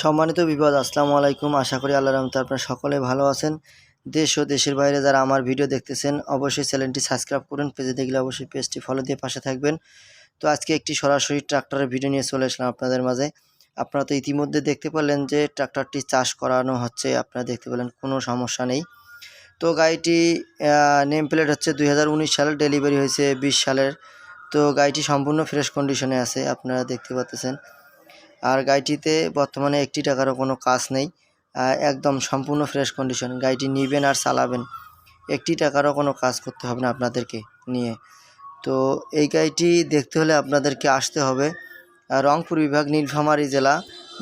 সম্মানিত বিপদ আসসালামু আলাইকুম। আশা করি আল্লাহ রহমতে আপনারা সকলে ভালো আছেন। দেশ ও দেশের বাইরে যারা আমার ভিডিও দেখতেছেন, অবশ্যই চ্যানেলটি সাবস্ক্রাইব করুন, পেজে দেখলে অবশ্যই পেজটি ফলো দিয়ে পাশে থাকবেন। তো আজকে একটি সরাসরি ট্রাক্টরের ভিডিও নিয়ে চলে আসলাম আপনাদের মাঝে। আপনারা তো ইতিমধ্যে দেখতে পেলেন যে ট্রাক্টরটি চাষ করানো হচ্ছে, আপনারা দেখতে পেলেন কোনো সমস্যা নেই। তো গাড়িটি নেম প্লেট হচ্ছে দুই হাজার উনিশ সালের ডেলিভারি হয়েছে, বিশ সালের তো গাড়িটি সম্পূর্ণ ফ্রেশ কন্ডিশনে আছে, আপনারা দেখতে পাচ্ছেন আর গাড়িটিতে বর্তমানে একটি টাকারও কোনো কাজ নেই একদম সম্পূর্ণ ফ্রেশ কন্ডিশন গাড়িটি নিবেন আর চালাবেন, একটি টাকারও কোনো কাজ করতে হবে না আপনাদেরকে নিয়ে। তো এই গাড়িটি দেখতে হলে আপনাদেরকে আসতে হবে রংপুর বিভাগ নীলফামারী জেলা,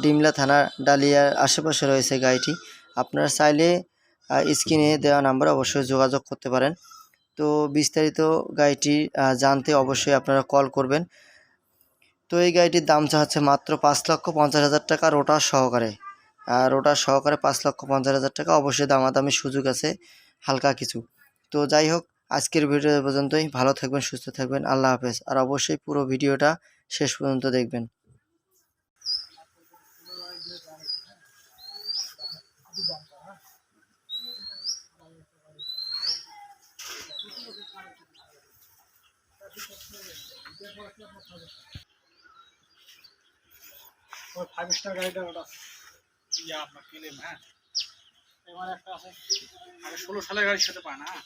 ডিমলা থানা ডালিয়ার আশেপাশে রয়েছে গাড়িটি। আপনারা চাইলে স্ক্রিনে দেওয়া নাম্বার অবশ্যই যোগাযোগ করতে পারেন। তো বিস্তারিত গাড়িটি জানতে অবশ্যই আপনারা কল করবেন। তো এই গাড়িটির দাম চাচ্ছে মাত্র পাঁচ লক্ষ পঞ্চাশ হাজার টাকা রোটার সহকারে। আর রোটার সহকারে পাঁচ লক্ষ পঞ্চাশ হাজার টাকা অবশ্যই দামাদামি সুযোগ আছে, হালকা কিছু। তো যাই হোক, আজকের ভিডিও পর্যন্তই। ভালো থাকবেন, সুস্থ থাকবেন। আল্লাহ হাফেজ। আর অবশ্যই পুরো ভিডিওটা শেষ পর্যন্ত দেখবেন। ফাইভ স্টার গাড়িটা ওটা। ইয়া আপনার ক্লেম হ্যাঁ। এবার একটা আছে। আগে ষোলো সালের গাড়ির সাথে পায় না। হ্যাঁ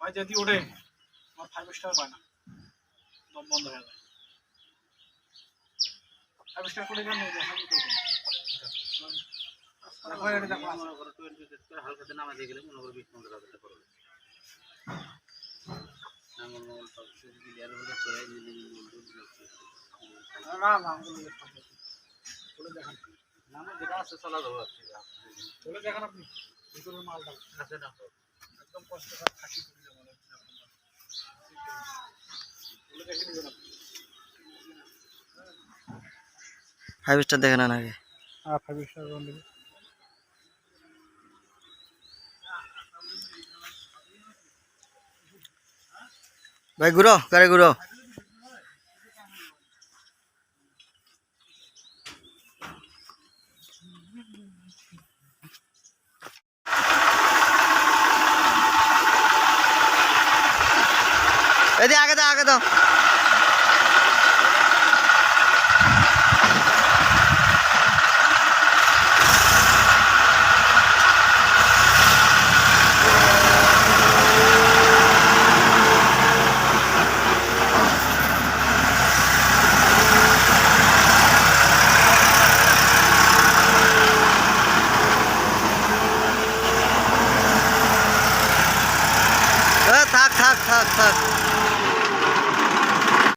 ভাই যদি ওঠে আমার ফাইভ স্টার পায় না। দম বন্ধ হয়ে যায়। ফাইভ স্টার করে দেখা যেত দেখো। এটা দেখো আছে। হালকাতে নামা দিয়ে গেলে মনে করো বিশ পনেরো হাজার টাকা পড়বে না না। খুলে দেখান মালটা আছে না একদম কষ্ট ফাইভ স্টার দেখে নেন আগে হ্যাঁ ফাইভ স্টার ভাই ঘুরো গাড়ি ঘুরো। এদি আগে দাও আগে দাও। এ, থাক থাক থাক থাক